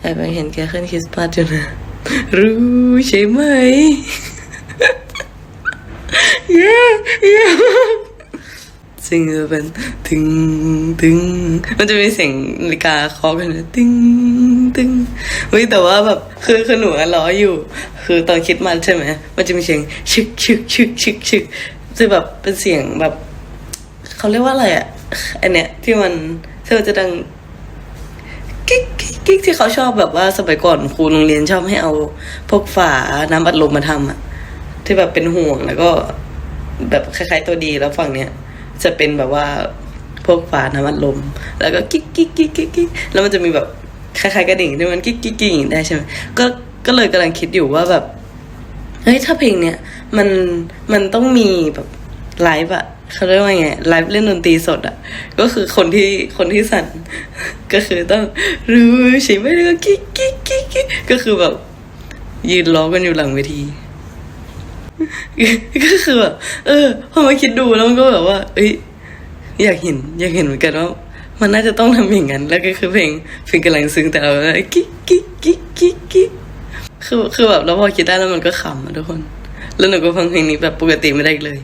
แอบไปเห็นแกขึ้นคริสต์มาสอยู่นะรู้ใช่ไหมเย้เย้ซึ่งจะเป็นตึงตึงมันจะมีเสียงนาฬิกาเคาะกันนะตึงตึงเฮ้ยแต่ว่าแบบคือคือหนูอะร้ออยู่ คือตอนคิดมันใช่ไหมมันจะมีเสียงชึกชึกชึกชึกชึกจะแบบเป็นเสียงแบบเขาเรียกว่าอะไรอะอันเนี้ยที่มันที่มันจะดัง กิ๊กที่เขาชอบแบบว่าสมัยก่อนครูโรงเรียนชอบให้เอาพวกฝาน้ำบัดลมมาทำอะที่แบบเป็นห่วงแล้วก็ แบบคล้ายๆตัวดีแล้วฝั่งเนี้ยจะเป็นแบบว่าพวกฝาน้ำบัดลม แล้วก็กิ๊กกิ๊กกิ๊กกิ๊กกิ๊กแล้วมันจะมีแบบคล้ายๆกระดิ่งที่มันกิ๊กกิ๊กกิ๊กอย่างนี้ได้ใช่ไหมก็ก็เลยกำลังคิดอยู่ว่าแบบเฮ้ยถ้าเพลงเนี้ยมันมันต้องมีแบบ ไลฟ์อะเขาเรียกว่าไงไลฟ์เล่นดนตรีสดอะก็คือคนที่คนที่สั่น ก็คือต้องรู้ใช่ไหมแล้ก็กิ๊กกิ๊กกิ๊กก็คือแบบ ยืนร้องกันอยู่หลังเวที ก็คือแบบเออพอมาคิดดูแล้วมันก็แบบว่า เอ้ยอยากเห็น อยากเห็นเหมือนกันว่ามันน่าจะต้องทำอย่างนั้น แล้วก็คือเพลงเพลงกำลังซึ้งแต่เราก็กิ๊กกิ๊กกิ๊กกิ๊กกิ๊กคือคือแบบเราพอคิดได้แล้วมันก็ขำอะทุกคน แล้วหนูก็ฟังเพลงนี้แบบปกติไม่ได้เลย